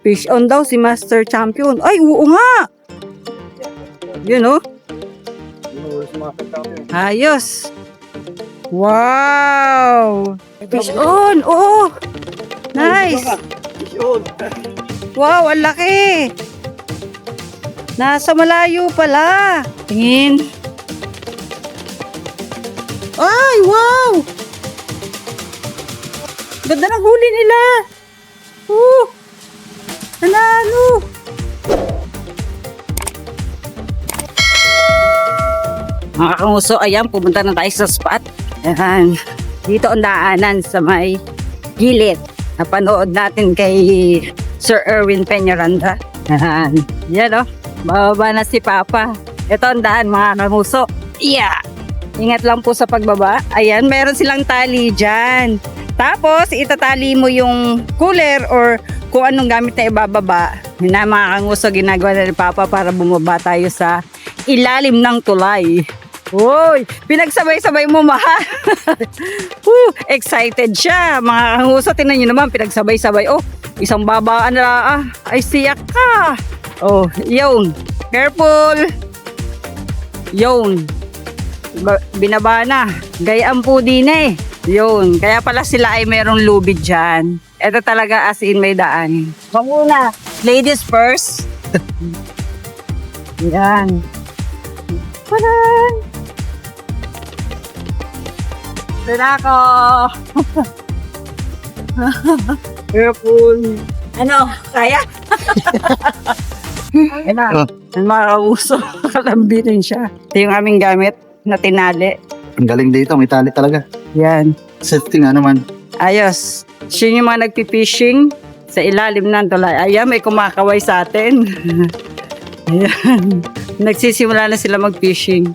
Fish on daw si Master Champion. Ay, oo nga. Yun oh. Ayos. Wow. Fish on. Oo. Nice. Wow, ang laki. Nasa malayo pala. Tingin. Ay, wow. Ganda ng huli nila. Oh. Nanalo. Mga kanguso, ayan, pumunta na tayo sa spot. Ayan. Dito ang daanan sa may gilid. Napanood natin kay Sir Erwin Peñaranda. Ayan. Yan o. Bababa na si Papa. Ito ang daan mga kanguso. Yeah. Ingat lang po sa pagbaba. Ayan, meron silang tali dyan. Tapos, itatali mo yung cooler or kung anong gamit na ibababa. Na mga kanguso, ginagawa na ni Papa para bumaba tayo sa ilalim ng tulay. Uy, pinagsabay-sabay mo mahal. Woo, excited siya. Mga kanguso, tinan nyo naman, pinagsabay-sabay. Oh, isang babaan na ah. Ay, siyak ka. Oh, yun. Careful. Yun. Ba- binaba na. Gayaan po din eh. Yun. Kaya pala sila ay merong lubid dyan. Ito talaga as in may daan. Mamuna. Ladies first. Yan. Taran! Doon ako. Careful. Ano? Kaya? Yan na. Ang mga kauso. Kalambitin siya. Ito yung aming gamit na tinali. Ang galing dito, may tali talaga. Yan. Safety nga naman. Ayos. Siya yung mga nagpipishing sa ilalim ng tulay. Ayan, may kumakaway sa atin. Ayan. Nagsisimula na sila mag-fishing.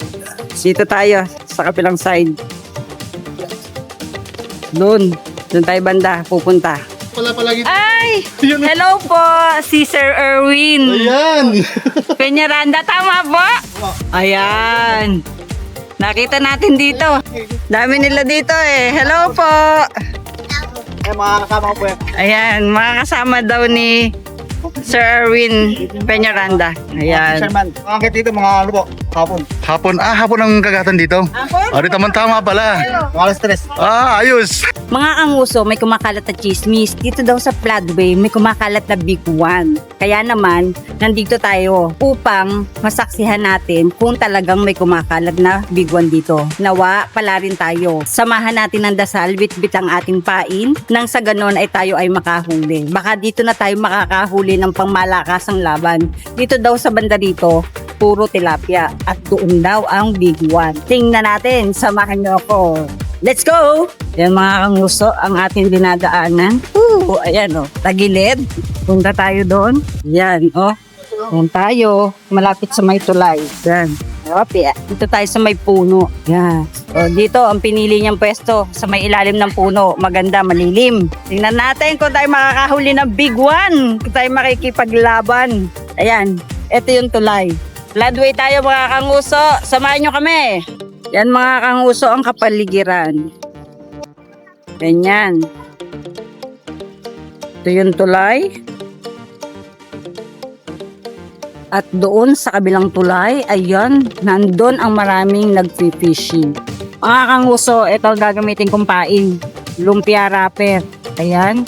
Dito tayo, sa kapilang side. Doon. Doon tayo banda, pupunta. Wala palagi. Ay! Hello po, si Sir Erwin. Ayan! Peñaranda, tama po? Ayan. Nakita natin dito. Dami nila dito eh. Hello po. Eh, mga kasama ko po yan. Ayan, mga kasama daw ni Sir Erwin Peñaranda. Ayan. Sherman, mga dito, mga ano po, hapon. Hapon, ah, hapon ang kagatan dito. Ah, di tama pala. Alas tres. Ah, ayos. Mga anguso, may kumakalat na chismis. Dito daw sa Floodway, may kumakalat na big one. Kaya naman, nandito tayo upang masaksihan natin kung talagang may kumakalat na big one dito. Nawa, pala rin tayo. Samahan natin ng dasal, bitbit ang ating pain, nang sa ganon ay tayo ay makahuli. Baka dito na tayo makakahuli ng pangmalakasang laban. Dito daw sa banda dito, puro tilapia. At doon daw ang big one. Tingnan natin, samahan niyo ako. Let's go! Yan mga kanguso, ang ating dinadaanan. Ooh, ayan o, tagilid. Punta tayo doon. Yan, oh. Doon tayo, malapit sa may tulay. Yan. Happy. Dito tayo sa may puno. Yan. O, dito, ang pinili niyang pwesto sa may ilalim ng puno. Maganda, malilim. Tingnan natin kung tayo makakahuli ng big one. Kung tayo makikipaglaban. Ayan, ito yung tulay. Floodway tayo mga kanguso. Samahan nyo kami. Yan mga kanguso ang kapaligiran. Ganyan. Ito yung tulay. At doon sa kabilang tulay, ayan, nandun ang maraming nagpi-fishing. Mga kanguso, ito gagamitin kong pain. Lumpia wrapper. Ayan.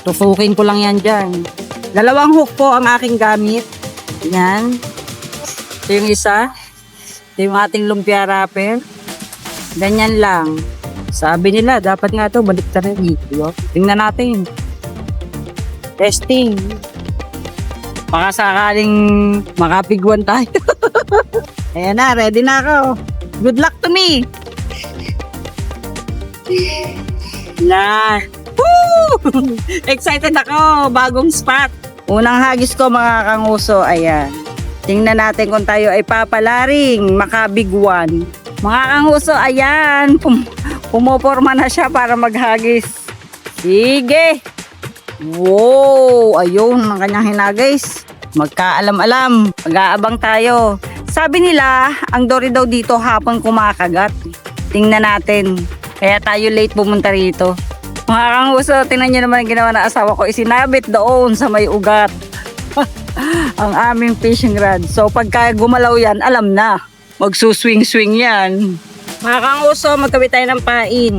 Tusukin ko lang yan dyan. Dalawang hook po ang aking gamit. Yan. Ito yung isa. Ito yung ating lumpia wrapper. Ganyan lang. Sabi nila, dapat nga ito, balik na rin. Tingnan natin. Testing. Baka sakaling makapiguan tayo. Ayan na, ready na ako. Good luck to me. Na. Woo! Excited ako. Bagong spot. Unang hagis ko mga kanguso, ayan. Tingnan natin kung tayo ay papalaring makabiguan. Mga kanguso, ayan. Pum pumuporma na siya para maghagis. Sige. Wow! Ayun, ang kanyang hinagis. Magkaalam-alam. Mag-aabang tayo. Sabi nila, ang dory daw dito hapon kumakagat. Tingnan natin. Kaya tayo late pumunta rito. Mga kanguso, tingnan nyo naman ginawa ng asawa ko. Isinabit doon sa may ugat. ang aming fishing rod. So pagka gumalaw yan, alam na. Magsuswing-swing yan. Mga kanguso, magkabit tayo ng pain.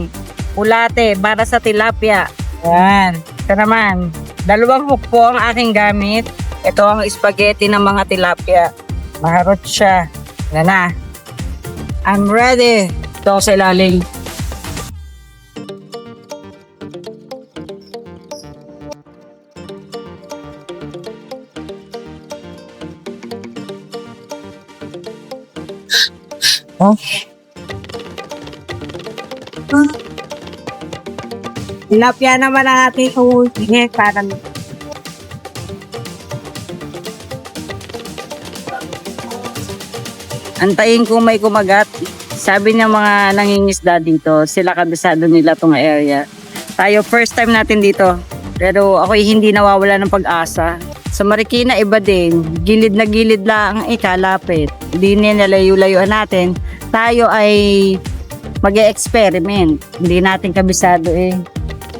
Ulate, para sa tilapia. Yan. Ito naman. Dalawang hook po ang aking gamit. Ito ang spaghetti ng mga tilapia. Maharot siya. Yan na. I'm ready. Ito sa ilalim. Oh. Tilapia naman ang ating uhuli. Parang Antayin ko may kumagat. Sabi ng mga nangingisda dito, sila kabisado nila tong area. Tayo first time natin dito. Pero ako'y hindi nawawala ng pag-asa. Sa Marikina, iba din. Gilid na gilid lang ang ikalapit. Hindi niya nalayo-layuan natin. Tayo ay mag experiment Hindi natin kabisado eh.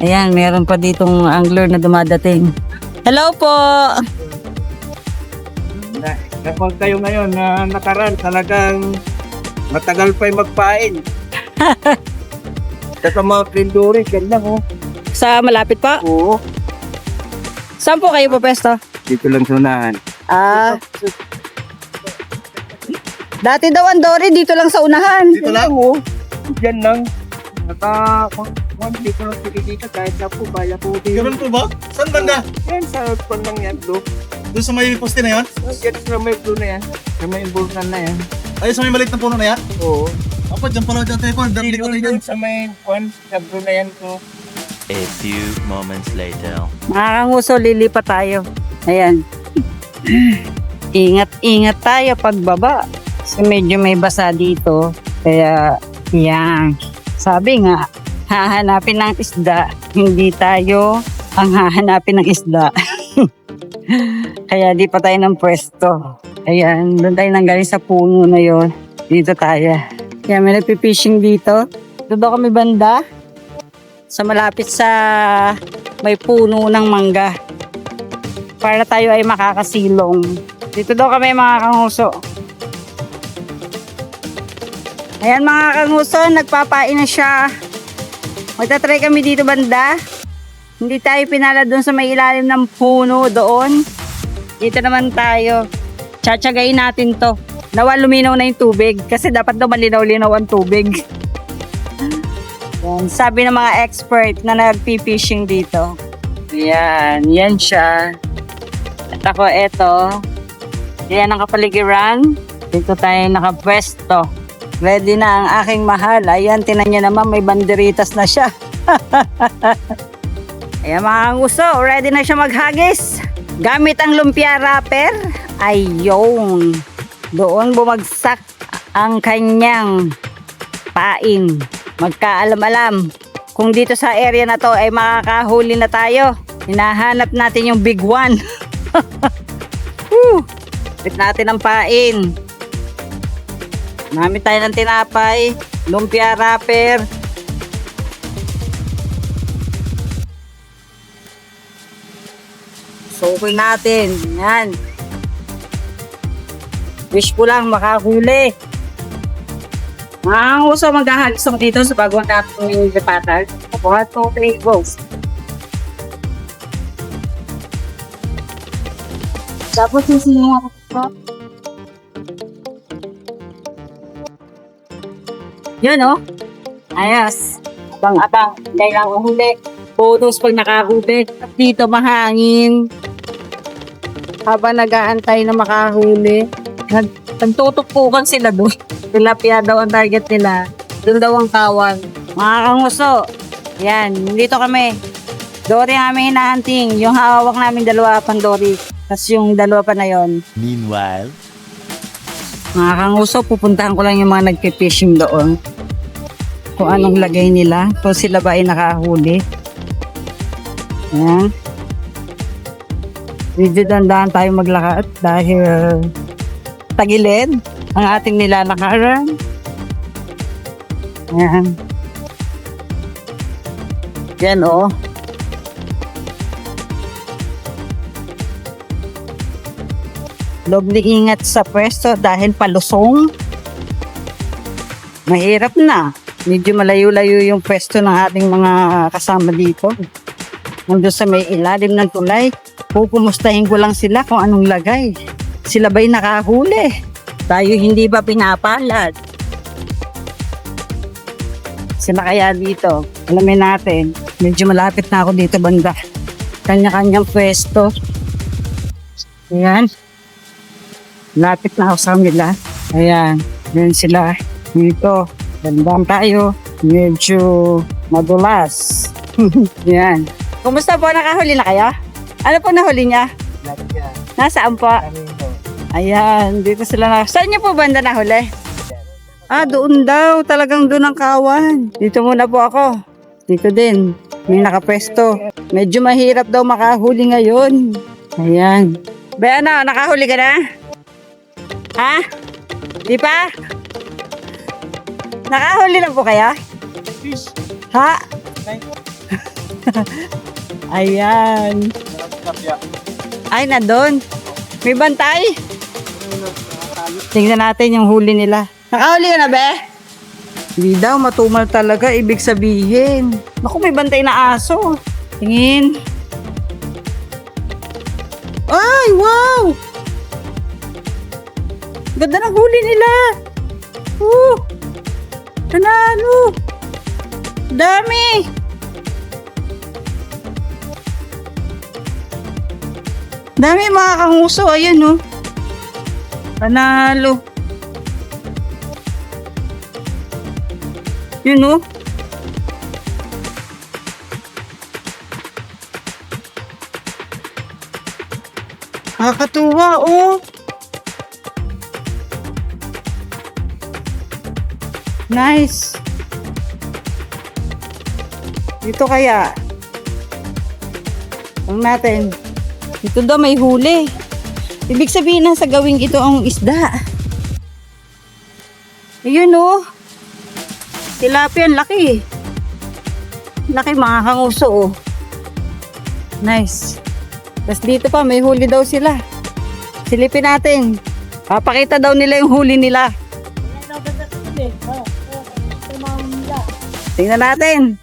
Ayan, meron pa ditong angler na dumadating. Hello po! Kapag kayo ngayon na nakaraan, talagang matagal pa yung magpain. Saka mga pinduri, yan lang oh. Sa malapit pa? Oo, Saan po kayo po pesto? dito lang sunahan. Ah. Dati daw ang Dory dito lang sa unahan. Dito lang. Oo, yan lang. Naka, kung kung dito lang nakikita kahit na po, kaya po Ganun po ba? Saan banda? Yan, sa pan lang yan, do. Doon sa may poste na yan? Yan sa may blue na yan. Sa may bulkan na yan. Ay, sa may maliit na puno na yan? Oo. Apa, dyan pala dyan tayo po. Dyan Dito tayo dyan. sa may kwan, sa blue na yan to. A few moments later. Makakanguso, lilipat tayo. Ayan. Ingat-ingat tayo pagbaba. Medyo may basa dito. Kaya, yan. Sabi nga, hahanapin ng isda. Hindi tayo ang hahanapin ng isda. Kaya di pa tayo ng pwesto. Ayan, doon tayo nanggaling sa puno na yon. Dito tayo. Kaya may nagpipishing dito. Doon daw kami banda. Sa malapit sa may puno ng mangga. Para tayo ay makakasilong. Dito daw kami mga kanguso. Ayan mga kanguso, nagpapain na siya. Magta-try kami dito banda. Hindi tayo pinala doon sa may ilalim ng puno doon. Dito naman tayo. Tsatsagain natin to. Nawa luminaw na yung tubig. Kasi dapat daw malinaw-linaw ang tubig. Yan, sabi ng mga expert na nagpi-fishing dito. Yan, yan siya. At ako, eto. Yan ang kapaligiran. Dito tayo nakapwesto. Ready na ang aking mahal. Ayan, tinan niya naman, may banderitas na siya. Ayan mga nguso, ready na siya maghagis. Gamit ang lumpia wrapper. Ayun. Doon bumagsak ang kanyang pain. Magkaalam-alam. Kung dito sa area na to ay makakahuli na tayo. Hinahanap natin yung big one. Woo! Natin ang pain. Gamit tayo ng tinapay, lumpia wrapper. Sukul natin. Yan. Wish ko lang makahuli. Mga uso maghahalis ako dito sa bagong natin yung lipatan. Two, three, go. Tapos yung sinuha ko. Yun oh. Ayos. Abang-abang. Dahil lang uhuli. Bonus pag nakahuli. Dito mahangin. Habang nag-aantay na makahuli. Nag nagtutukpukan sila doon. Tilapia daw ang target nila. Doon daw ang kawan. Mga kanguso. Yan. Dito kami. Dory aming hinahunting. Yung hawak namin dalawa pang Dory. Tapos yung dalawa pa na yon. Meanwhile, Mga kanguso, pupuntahan ko lang yung mga nagpipishing doon. Kung anong lagay nila. Kung sila ba ay nakahuli. Ayan. Medyo dandahan tayo maglakad dahil tagilid ang ating nilalakaran. Ayan. Yan oh. Doble ingat sa pwesto dahil palusong. Mahirap na. Medyo malayo-layo yung pwesto ng ating mga kasama dito. Nandun sa may ilalim ng tulay. Pupumustahin ko lang sila kung anong lagay. Sila ba'y nakahuli? Tayo hindi ba pinapalad? Sila kaya dito. Alamin natin. Medyo malapit na ako dito banda. Kanya-kanyang pwesto. Ayan. Lapit na ako sa kanila. Ayan. Ayan sila. Dito. Bandang tayo. Medyo madulas. Ayan. Kumusta po? Nakahuli na kaya? Ano po nahuli niya? Nasaan po? Ayan. Dito sila na. Saan niyo po banda nahuli? Ah, doon daw. Talagang doon ang kawan. Dito muna po ako. Dito din. May nakapwesto. Medyo mahirap daw makahuli ngayon. Ayan. Ba ano, nakahuli ka na? Ha? Di pa? Nakahuli na po kaya? Ha? Ayan. Ay, na doon. May bantay. Tingnan natin yung huli nila. Nakahuli ka na, be? Hindi daw, matumal talaga. Ibig sabihin. Naku, may bantay na aso. Tingin. Ay, wow! Ganda ng huli nila. Uh, panalo. Dami. Dami mga kanguso. Ayan, oh. Panalo. Yun, oh. Nakakatuwa, oh. Nice. Dito kaya. Ang natin. Dito daw may huli. Ibig sabihin nasa gawing ito ang isda. Ayun oh. Tilapia, laki. Laki mga kanguso oh. Nice. Tapos dito pa, may huli daw sila. Silipin natin. Papakita daw nila yung huli nila. Tingnan natin.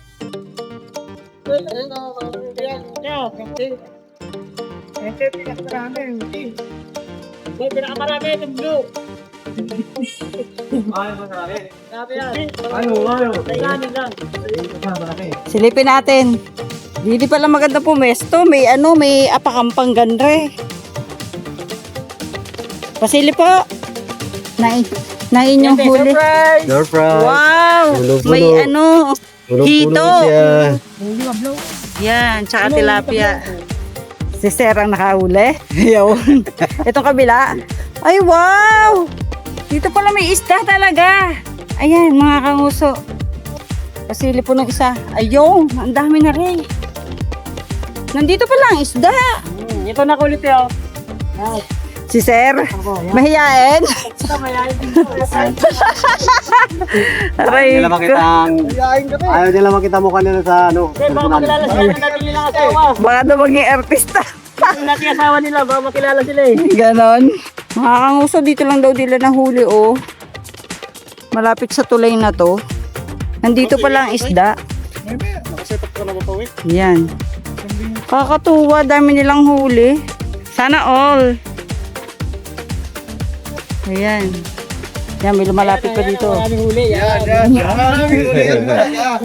Silipin natin. Hindi pala maganda pumesto. May ano, may apakampang gandre. Pasili po. Na, na inyong huli. Surprise! Wow! Tulog-tulog. May ano, hito. siya. Yan, tsaka tilapia. Si Sir ang nakahuli. Yun. Itong kabila. Ay, wow! Dito pala may isda talaga. Ayan, mga kanguso. Pasili po ng isa. Ayun, ang dami na rin. Nandito pala ang isda. Ito na kulit yun. Si Sir, mahiyain. Aray nila ko. makitang ayaw nila makita mo kanila sa ano Baka makilala sila na natin nilang asawa. Baka daw maging artista. Yung natin asawa nila, baka makilala sila eh. Ganon. Mga kanguso, dito lang daw nila nahuli, oh. Malapit sa tulay na to. Nandito pala ang isda. Nakasetup ka na ba pa, Yan. Kakatuwa, dami nilang huli. Sana all. Ayan. Yan, may lumalapit pa dito. Maraming huli. Yan. Yan. Maraming huli.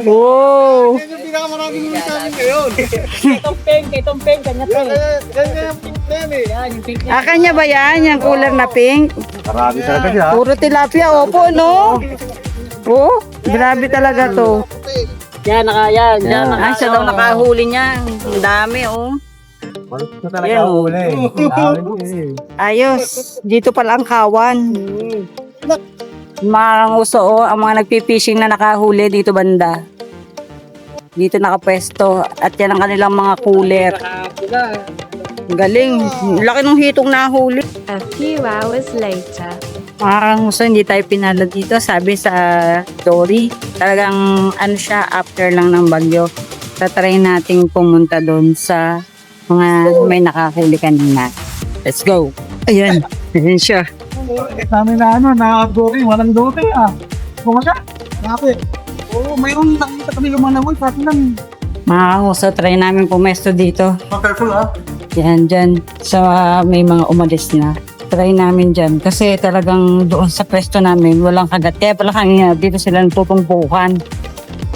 Wow! Yan yung pinakamaraming huli sa amin ngayon. Kay Tompeng, kay Tompeng, kanya to. Yan, yan, yan yung pink na yan eh. Yan, yung pink Ah, kanya ba yan? Yung cooler na pink? marami talaga siya Puro tilapia, opo, no? Oh, grabe talaga to. Yan, naka, yan, yan. naka, Ay, siya daw nakahuli niya. Ang dami, oh. Ito talaga Yan. ang huli eh. Ayos. Dito pala ang kawan. Mga nguso, oh, ang mga nagpipishing na nakahuli dito banda. Dito nakapwesto. At yan ang kanilang mga cooler. Ang galing. Laki ng hitong nahuli. A few hours later. Mga nguso, hindi tayo pinala dito. Sabi sa story, talagang ano siya, after lang ng bagyo. tatry nating pumunta doon sa mga may nakakili kanina. Let's go! Ayan, ayan siya. Sabi na ano, na-dory, walang dory ah. Bumasa? Bakit? Oo, mayroon nakita kami lumanaway, sa atin lang. Mga kanguso, try namin pumesto dito. Oh, careful ah. Yan, dyan. Sa may mga umalis na. Try namin dyan. Kasi talagang doon sa pwesto namin, walang kagat. Kaya pala kanina, dito sila natutumpukan.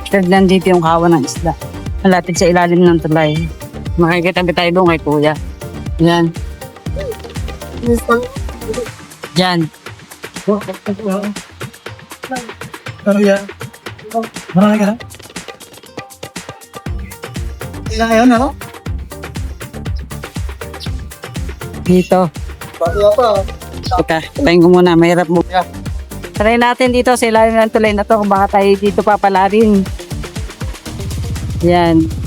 Kasi nandito yung kawa ng isda. Malapit sa ilalim ng tulay. Makikita tayo doon kay kuya. Yan. Yan. Ano yan? Marami ka na? Ilan ngayon, ano? Dito. Pati pa. Teka, tayo ko muna. Mahirap mo. Try natin dito sa ilalim ng tulay na to kung baka tayo dito papalarin. Yan.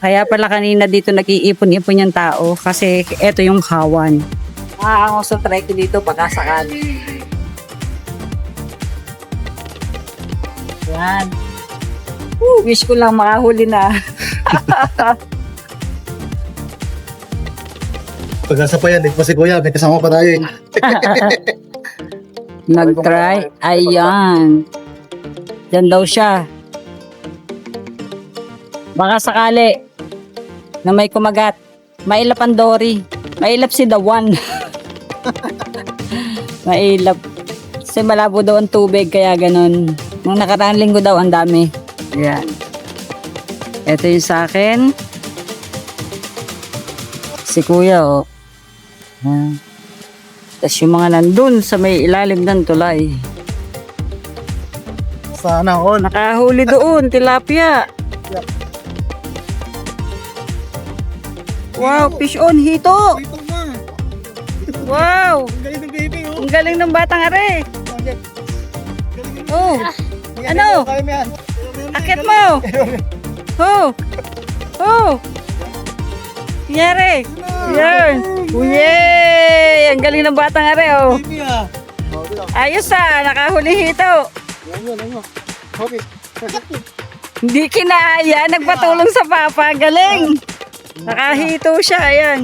Kaya pala kanina dito nag-iipon-ipon yung tao kasi eto yung kawan. Ah, ako sa try ko dito pagkasakali. Yan. Woo, wish ko lang makahuli na. Pag-asa pa yan, eh, pa si Kuya, may kasama pa tayo eh. Nag-try. Ayan. Yan daw siya. Baka sakali na may kumagat. Mailap ang Dory. Mailap si The One. Mailap. Kasi malabo daw ang tubig, kaya ganun. Nung nakaraang linggo daw, ang dami. Ayan. Ito yung sa akin. Si Kuya, oh. Ayan. Tapos yung mga nandun sa may ilalim ng tulay. Sana all. Nakahuli doon, tilapia. Wow, fish on hito. Na. Wow, Ang galing ng baby, oh. ang galing ng batang are. Oh, Ano? akit mo. Oh, oh. Yare. Yan. Yay! Ang galing ng batang are, oh. Ayos ah, nakahuli hito. Hindi kinaya, nagpatulong sa papa. Galing. Nakahito siya, ayan.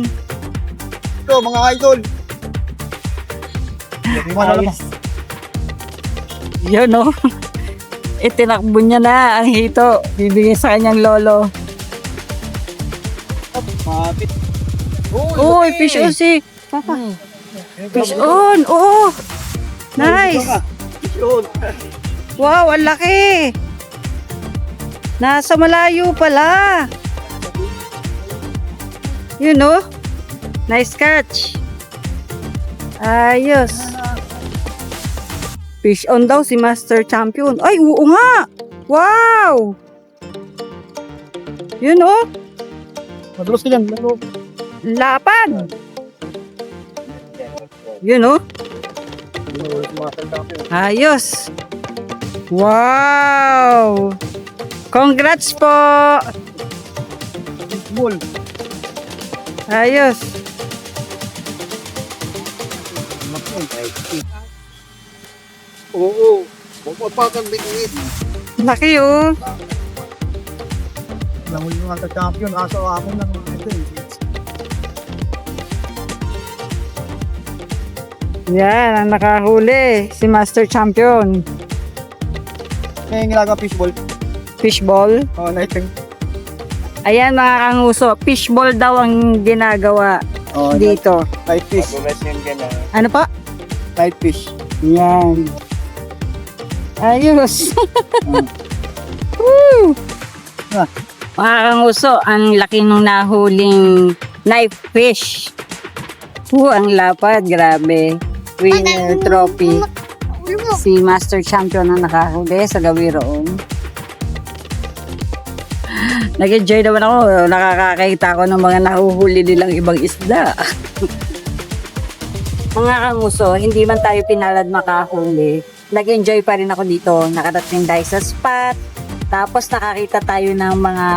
Ito, mga idol. Ayos. Yun, no? Itinakbo niya na ang hito. Bibigay sa kanyang lolo. Mapit. Uy, fish on si... Fish on, oo. Nice. Wow, ang laki. Nasa malayo pala. Yun, no? Nice catch. Ayos. Fish on daw si Master Champion. Ay, oo nga. Wow. Yun, no? Madalos ka yan. Lalo. Lapad. Yun, no? Ayos. Wow. Congrats po. Bull. Ayos. Oo. Pumapakan bigit. Laki oh. Alam mo yung mga champion. Aso ako lang ito eh. Yan, ang nakahuli. Si Master Champion. Yung ginagawa fishball. Fishball. Oh, lighting. Ayan mga kanguso. Fishball daw ang ginagawa Oh, dito. Light fish. Ano pa? Light fish. Yan. Ayos. Woo! Ah. Mga kanguso, ang laki nung nahuling knife fish. Woo, ang lapad. Grabe. Winner trophy. Si Master Champion ang nakahuli sa gawiroon. Nag-enjoy naman ako. Nakakakita ko ng mga nahuhuli nilang ibang isda. mga kanguso, hindi man tayo pinalad makahuli. Nag-enjoy pa rin ako dito. Nakarating tayo sa spot. Tapos nakakita tayo ng mga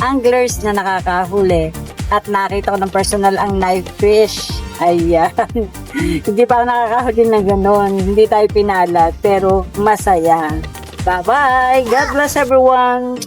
anglers na nakakahuli. At nakita ko ng personal ang knife fish. Ayan. hindi pa ako nakakahuli ng ganon. Hindi tayo pinalad. Pero masaya. Bye-bye. God bless everyone.